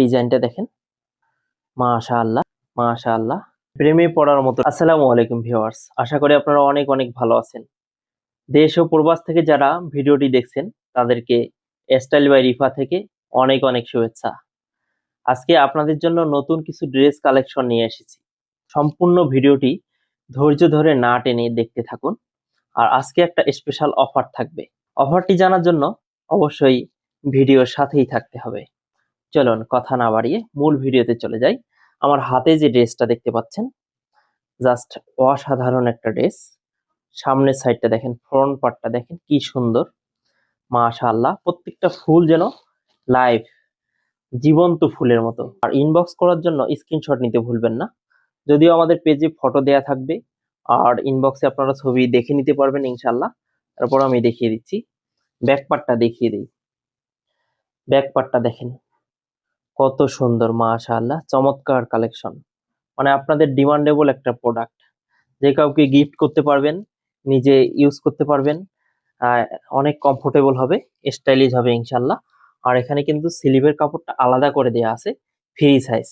ডিজাইনটা দেখেন। মাশা আল্লাহ মাশা আল্লাহ প্রেমে পড়ার মতো। আসসালামু আলাইকুম ভিউয়ার্স, আশা করি আপনারা অনেক অনেক ভালো আছেন। দেশ ও প্রবাস থেকে যারা ভিডিওটি দেখছেন, তাদেরকে স্টাইল বাই রিফা থেকে অনেক অনেক শুভেচ্ছা। আজকে আপনাদের জন্য নতুন কিছু ড্রেস কালেকশন নিয়ে এসেছি। সম্পূর্ণ ভিডিওটি ধৈর্য ধরে না টেনে দেখতে থাকুন। আর আজকে একটা স্পেশাল অফার থাকবে। অফারটি জানার জন্য অবশ্যই ভিডিওর সাথেই থাকতে হবে। চলুন কথা না বাড়িয়ে মূল ভিডিওতে চলে যাই। আমার হাতে যে ড্রেসটা দেখতে পাচ্ছেন, জাস্ট অসাধারণ একটা ড্রেস। সামনের সাইডটা দেখেন, ফ্রন্ট পার্টটা দেখেন, কি সুন্দর। মাশাআল্লাহ, প্রত্যেকটা ফুল যেন লাইভ, জীবন্ত ফুলের মতো। আর ইনবক্স করার জন্য স্ক্রিনশট নিতে ভুলবেন না। যদিও আমাদের পেজে ফটো দেয়া থাকবে, আর ইনবক্সে আপনারা ছবি দেখে নিতে পারবেন ইনশাল্লাহ তারপর আমি দেখিয়ে দিচ্ছি। ব্যাক পার্টটা দেখিয়ে দিই। ব্যাক পার্টটা দেখেন কত সুন্দর, মাশাআল্লাহ, চমৎকার কালেকশন মানে আপনাদের ডিমান্ডেবল একটা প্রোডাক্ট যে কাউকে গিফট করতে পারবেন, নিজে ইউজ করতে পারবেন অনেক কমফোর্টেবল হবে স্টাইলিশ হবে ইনশাল্লাহ আর এখানে কিন্তু স্লিভের কাপড়টা আলাদা করে দেয়া আছে ফ্রি সাইজ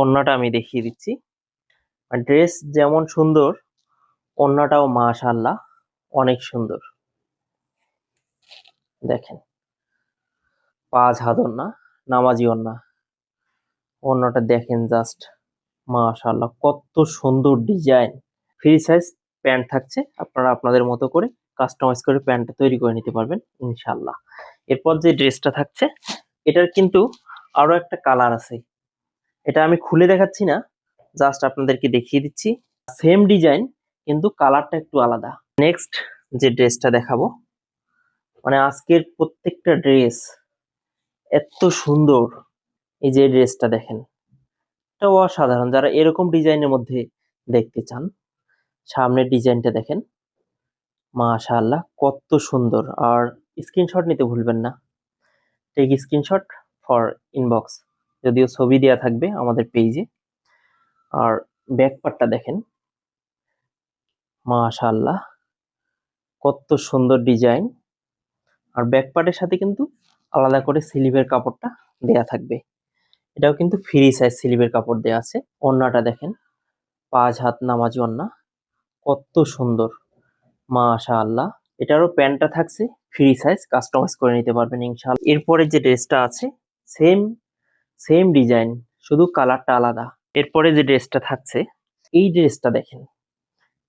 অন্যটা আমি দেখিয়ে দিচ্ছি। ড্রেস যেমন সুন্দর, অন্যটাও মাশাআল্লাহ অনেক সুন্দর। দেখেন পাঁচ হাতর না। নামাজি ওন্না অন্যটা দেখেন জাস্ট মাশাআল্লাহ, কত সুন্দর ডিজাইন ফ্রি সাইজ প্যান্ট থাকছে, আপনারা আপনাদের মতো করে কাস্টমাইজ করে প্যান্টটা তৈরি করে নিতে পারবেন ইনশাল্লাহ এরপর যে ড্রেসটা থাকছে, এটার কিন্তু আরও একটা কালার আছে। এটা আমি খুলে দেখাচ্ছি না জাস্ট আপনাদেরকে দেখিয়ে দিচ্ছি। সেম ডিজাইন কিন্তু কালারটা একটু আলাদা। নেক্সট যে ড্রেসটা দেখাবো মানে আজকের প্রত্যেকটা ড্রেস এত সুন্দর এই যে ড্রেসটা দেখেন। এটা অসাধারণ। যারা এরকম ডিজাইনের মধ্যে দেখতে চান, সামনের ডিজাইনটা দেখেন। মাশাআল্লাহ, কত সুন্দর। আর স্ক্রিনশট নিতে ভুলবেন না। টেক স্ক্রিনশট ফর ইনবক্স যদিও ছবি দেওয়া থাকবে আমাদের পেজে আর ব্যাক পার্টটা দেখেন। মাশাআল্লাহ, কত সুন্দর ডিজাইন। আর ব্যাক পার্টের সাথে কিন্তু আলাদা করে স্লিভের কাপড়টা দেয়া থাকবে। এটাও কিন্তু ফ্রি সাইজ স্লিভের কাপড় দেয়া আছে। ওন্নাটা দেখেন, পাঁচ হাত নামাজি ওন্না কত সুন্দর, মাশাআল্লাহ। এটারও প্যান্টটা থাকছে ফ্রি সাইজ কাস্টমাইজ করে নিতে পারবেন ইনশাআল্লাহ। এরপরে যে ড্রেসটা আছে সেম সেম ডিজাইন শুধু কালারটা আলাদা। এরপরে যে ড্রেসটা থাকছে, এই ড্রেসটা দেখেন,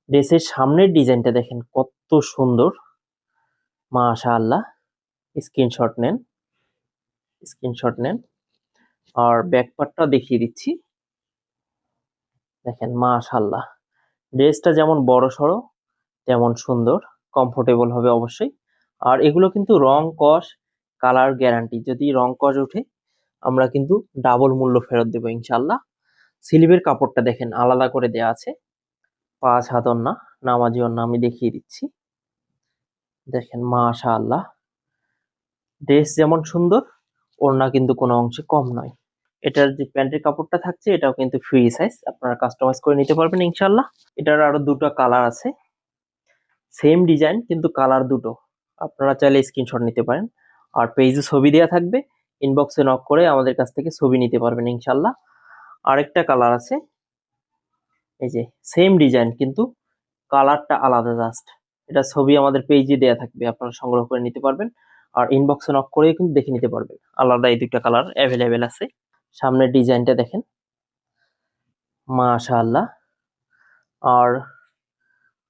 ড্রেসের সামনের ডিজাইনটা দেখেন, কত সুন্দর, মাশাআল্লাহ। স্ক্রিনশট নেন। স্ক্রিনশট নেন। আর ব্যাক পার্টটা দেখিয়ে দিচ্ছি। দেখেন মাশাআল্লাহ। ড্রেসটা যেমন বড় সড়ো তেমন সুন্দর কমফোর্টেবল হবে অবশ্যই। আর এগুলো কিন্তু রং কস কালার গ্যারান্টি যদি রং কস ওঠে আমরা কিন্তু ডাবল মূল্য ফেরত দেবো ইনশাল্লাহ স্লিভের কাপড়টা দেখেন আলাদা করে দেয়া আছে। পাঁচ হাত না নামাজি অন্য আমি দেখিয়ে দিচ্ছি। দেখেন মাশাআল্লাহ। ড্রেস যেমন সুন্দর ওড়না কিন্তু কোনো অংশে কম নয়। এটার যে প্যান্টের কাপড়টা থাকছে, এটাও কিন্তু ফ্রি সাইজ আপনারা কাস্টমাইজ করে নিতে পারবেন ইনশাল্লাহ এটার আরও দুটো কালার আছে। সেম ডিজাইন কিন্তু কালার দুটো। আপনারা চাইলে স্ক্রিনশট নিতে পারেন। আর পেজে ছবি দেওয়া থাকবে। ইনবক্সে নক করে আমাদের কাছ থেকে ছবি নিতে পারবেন ইনশাল্লাহ আরেকটা কালার আছে। এই যে সেম ডিজাইন কিন্তু কালারটা আলাদা জাস্ট এটা ছবি আমাদের পেজে দেয়া থাকবে, আপনারা সংগ্রহ করে নিতে পারবেন। আর ইনবক্সে নক করে কিন্তু দেখে নিতে পারবেন। আলাদা এই দুইটা কালার অ্যাভেলেবেল আছে। সামনের ডিজাইনটা দেখেন। মাশাআল্লাহ। আর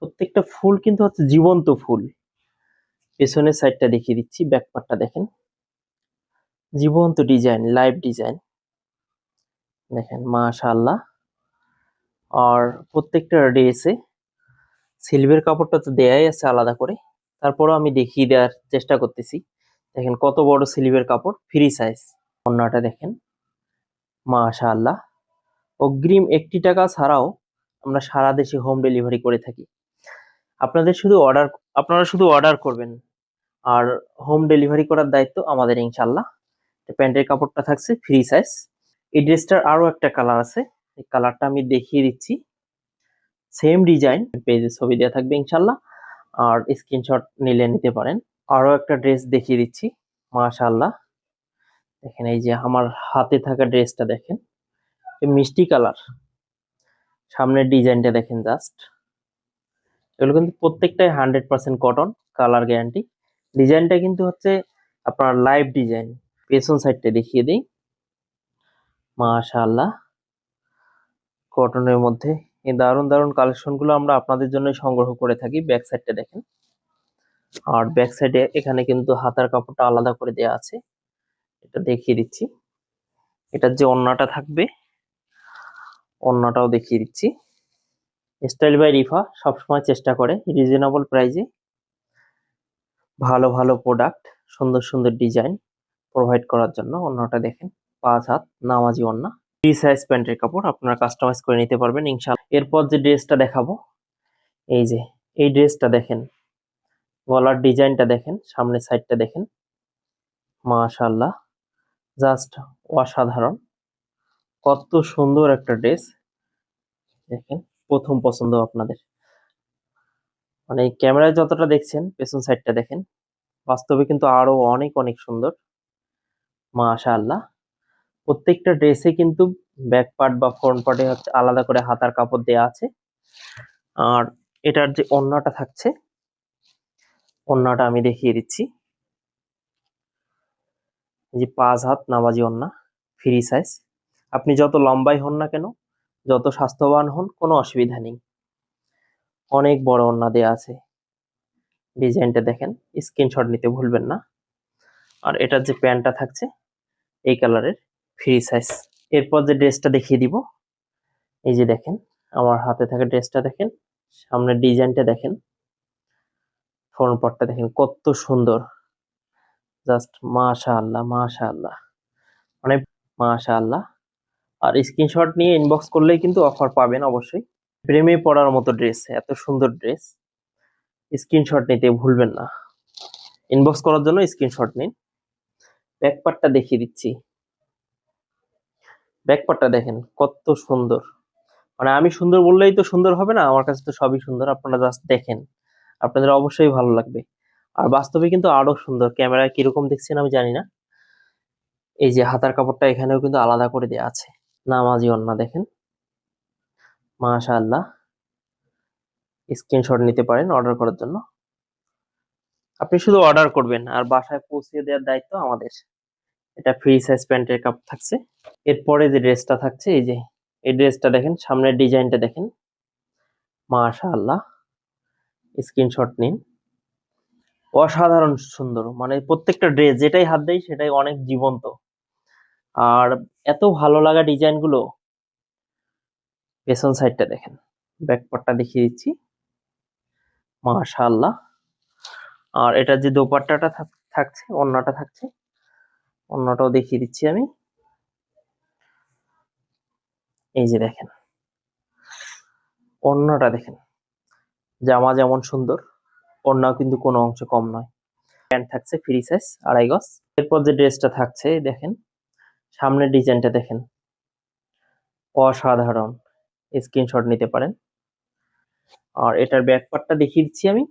প্রত্যেকটা ফুল কিন্তু হচ্ছে জীবন্ত ফুল। পেছনের সাইডটা দেখিয়ে দিচ্ছি ব্যাক পার্টটা দেখেন। জীবন্ত ডিজাইন লাইভ ডিজাইন দেখেন, মাশাআল্লাহ। আর প্রত্যেকটা ড্রেসে সিলভের কাপড়টা তো দেয়াই আছে আলাদা করে। তারপরও আমি দেখিয়ে দেওয়ার চেষ্টা করতেছি। দেখেন কত বড় সিলিভের কাপড় ফ্রি সাইজ অন্যটা দেখেন। মাশাআল্লাহ। অগ্রিম একটি টাকা ছাড়াও আমরা সারা দেশে হোম ডেলিভারি করে থাকি। আপনাদের শুধু অর্ডার আপনারা শুধু অর্ডার করবেন। আর হোম ডেলিভারি করার দায়িত্ব আমাদের ইনশাল্লাহ প্যান্টের কাপড়টা থাকছে ফ্রি সাইজ এই ড্রেসটার আরও একটা কালার আছে। এই কালারটা আমি দেখিয়ে দিচ্ছি। সেম ডিজাইন পেজে ছবি দেওয়া থাকবে ইনশাল্লাহ আর স্ক্রিনশট নিলে নিতে পারেন। আরও একটা ড্রেস দেখিয়ে দিচ্ছি, মাশাআল্লাহ। দেখেন, এই যে আমার হাতে থাকা ড্রেসটা দেখেন মিষ্টি কালার। সামনের ডিজাইনটা দেখেন জাস্ট এগুলো কিন্তু প্রত্যেকটাই hundred percent cotton colour guarantee ডিজাইনটা কিন্তু হচ্ছে আপনার লাইভ ডিজাইন পেছন সাইডটা দেখিয়ে দিই। মাশাআল্লাহ। কটনের মধ্যে এই দারুণ দারুণ কালেকশনগুলো আমরা আপনাদের জন্য সংগ্রহ করে থাকি ব্যাক সাইডটা দেখেন। আর ব্যাক সাইডে এখানে কিন্তু হাতার কাপড়টা আলাদা করে দেওয়া আছে। এটা দেখিয়ে দিচ্ছি। এটার যে ওড়নাটা থাকবে, ওড়নাটাও দেখিয়ে দিচ্ছি। স্টাইল বাই রিফা সবসময় চেষ্টা করে রিজনেবল প্রাইজে ভালো ভালো প্রোডাক্ট সুন্দর সুন্দর ডিজাইন প্রোভাইড করার জন্য ওড়নাটা দেখেন। পাঁচ হাত, নামাজি ওড়না। ফ্রি সাইজ প্যান্টের কাপড় আপনারা কাস্টমাইজ করে নিতে পারবেন ইনশাল্লাহ এরপর যে ড্রেসটা দেখাবো, এই যে, এই ড্রেসটা দেখেন, গলার ডিজাইনটা দেখেন, সামনের সাইডটা দেখেন মাশাল্লাহ জাস্ট অসাধারণ, কত সুন্দর একটা ড্রেস, দেখেন, প্রথম পছন্দ আপনাদের। মানে ক্যামেরায় যতটা দেখছেন, পেছন সাইডটা দেখেন, বাস্তবে কিন্তু আরও অনেক অনেক সুন্দর, মাশাআল্লাহ, প্রত্যেকটা ড্রেসে কিন্তু ব্যাক পার্ট বা ফ্রন্ট পার্টে হচ্ছে আলাদা করে হাতার কাপড় দেয়া আছে। আর এটার যে ওড়নাটা থাকছে, ওড়নাটা আমি দেখিয়ে দিচ্ছি। যে পাঁচ হাত নামাজি ওড়না ফ্রি সাইজ আপনি যত লম্বাই হন না কেন, যত স্বাস্থ্যবান হন, কোনো অসুবিধা নেই। অনেক বড় ওড়না দেয়া আছে। ডিজাইনটা দেখেন স্ক্রিনশট নিতে ভুলবেন না। আর এটার যে প্যান্টটা থাকছে, এই কালারের ফ্রি সাইজ এরপর যে ড্রেসটা দেখিয়ে দিব, এই যে দেখেন, আমার হাতে থাকা ড্রেসটা দেখেন, সামনের ডিজাইনটা দেখেন ফ্রন্ট পার্টটা দেখেন, কত সুন্দর। জাস্ট মাশা আল্লাহ মাশা আল্লাহ মানে মাশা আল্লাহ আর স্ক্রিনশট নিয়ে ইনবক্স করলেই কিন্তু অফার পাবেন অবশ্যই। প্রেমে পড়ার মতো ড্রেস এত সুন্দর ড্রেস স্ক্রিনশট নিতে ভুলবেন না। ইনবক্স করার জন্য স্ক্রিনশট নিন। ব্যাক পার্টটা দেখিয়ে দিচ্ছি। ব্যাক পার্টটা দেখেন, কত সুন্দর। মানে আমি সুন্দর বললেই তো সুন্দর হবে না, আমার কাছে তো সবই সুন্দর, আপনারা জাস্ট দেখেন। আপনাদের অবশ্যই ভালো লাগবে। আর বাস্তবে কিন্তু আরও সুন্দর ক্যামেরায় কীরকম দেখছেন আমি জানি না। এই যে হাতার কাপড়টা এখানেও কিন্তু আলাদা করে দেওয়া আছে, নামাজি অন্না দেখেন। মাশাআল্লাহ। স্ক্রিনশট নিতে পারেন অর্ডার করার জন্য। আপনি শুধু অর্ডার করবেন, আর বাসায় পৌঁছে দেওয়ার দায়িত্ব আমাদের। এটা ফ্রি সাইজ প্যান্টের কাপ থাকছে। এরপরে যে ড্রেসটা থাকছে, এই যে, এই ড্রেসটা দেখেন, সামনের ডিজাইনটা দেখেন। মাশাআল্লাহ স্ক্রিনশট নিন। অসাধারণ সুন্দর মানে প্রত্যেকটা ড্রেস যেটাই হাত দেয় সেটাই অনেক জীবন্ত। আর এত ভালো লাগা ডিজাইনগুলো পেছন সাইডটা দেখেন ব্যাক পার্টটা দেখিয়ে দিচ্ছি। মাশাআল্লাহ, আর এটা যে দোপাট্টাটা থাক- থাকছে অন্যটা থাকছে অন্যটাও দেখিয়ে দিচ্ছি আমি। এই যে দেখেন। অন্যটা দেখেন। জামা যেমন সুন্দর ওড়নাও কিন্তু কোনো অংশ কম নয়। প্যান্ট থাকছে ফ্রি সাইজ আড়াই গজ। এরপর যে ড্রেসটা থাকছে দেখেন। সামনের ডিজাইনটা দেখেন। অসাধারণ। স্ক্রিনশট নিতে পারেন। আর এটার ব্যাক পার্টটা দেখিয়ে দিচ্ছি আমি।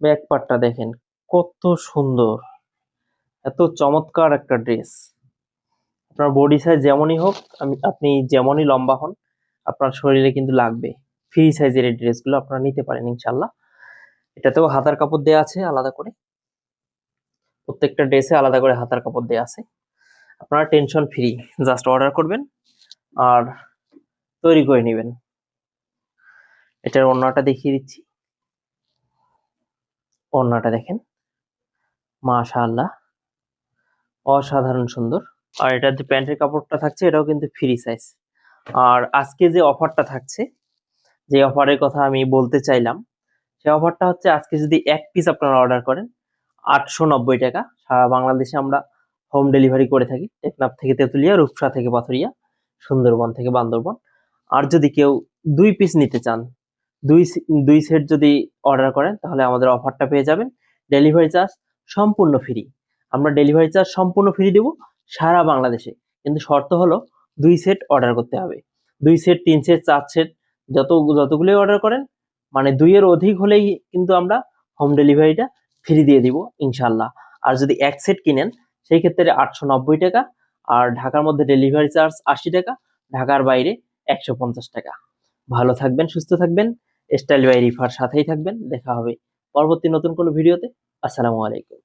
ব্যাক পার্টটা দেখেন, কত সুন্দর। এত চমৎকার একটা ড্রেস। আপনার বডি সাইজ যেমনই হোক, আমি, আপনি যেমনই লম্বা হন, আপনার শরীরে কিন্তু লাগবে। ফ্রি সাইজের এই ড্রেসগুলো আপনারা নিতে পারেন ইনশাল্লাহ এটাতেও হাতার কাপড় দেওয়া আছে আলাদা করে। প্রত্যেকটা ড্রেসে আলাদা করে হাতার কাপড় দেওয়া আছে। আপনারা টেনশন ফ্রি জাস্ট অর্ডার করবেন আর তৈরি করে নেবেন। এটার ওড়নাটা দেখিয়ে দিচ্ছি। ওড়নাটা দেখেন। মাশাআল্লাহ। অসাধারণ সুন্দর। আর এটার যে প্যান্টের কাপড়টা থাকছে, এটাও কিন্তু ফ্রি সাইজ আর আজকে যে অফারটা থাকছে, যে অফারের কথা আমি বলতে চাইলাম, সে অফারটা হচ্ছে আজকে যদি এক পিস আপনারা অর্ডার করেন, আটশো নব্বই টাকা। সারা বাংলাদেশে আমরা হোম ডেলিভারি করে থাকি। টেকনাফ থেকে তেঁতুলিয়া, রূপসা থেকে পাথরিয়া, সুন্দরবন থেকে বান্দরবন। আর যদি কেউ দুই পিস নিতে চান, দুই দুই সেট যদি অর্ডার করেন, তাহলে আমাদের অফারটা পেয়ে যাবেন। ডেলিভারি চার্জ সম্পূর্ণ ফ্রি আমরা ডেলিভারি চার্জ সম্পূর্ণ ফ্রি দেব সারা বাংলাদেশে। কিন্তু শর্ত হলো দুই সেট অর্ডার করতে হবে। দুই সেট তিন সেট চার সেট যত, যতগুলোই অর্ডার করেন মানে দুইয়ের অধিক হলেই কিন্তু আমরা হোম ডেলিভারিটা ফ্রি দিয়ে দিব, ইনশাল্লাহ। আর যদি এক সেট কিনেন, সেই ক্ষেত্রে আটশো নব্বই টাকা, আর ঢাকার মধ্যে ডেলিভারি চার্জ আশি টাকা, ঢাকার বাইরে একশো পঞ্চাশ টাকা। ভালো থাকবেন, সুস্থ থাকবেন স্টাইল বাই রিফার সাথেই থাকবেন। দেখা হবে পরবর্তী নতুন কোনো ভিডিওতে আসসালামু আলাইকুম।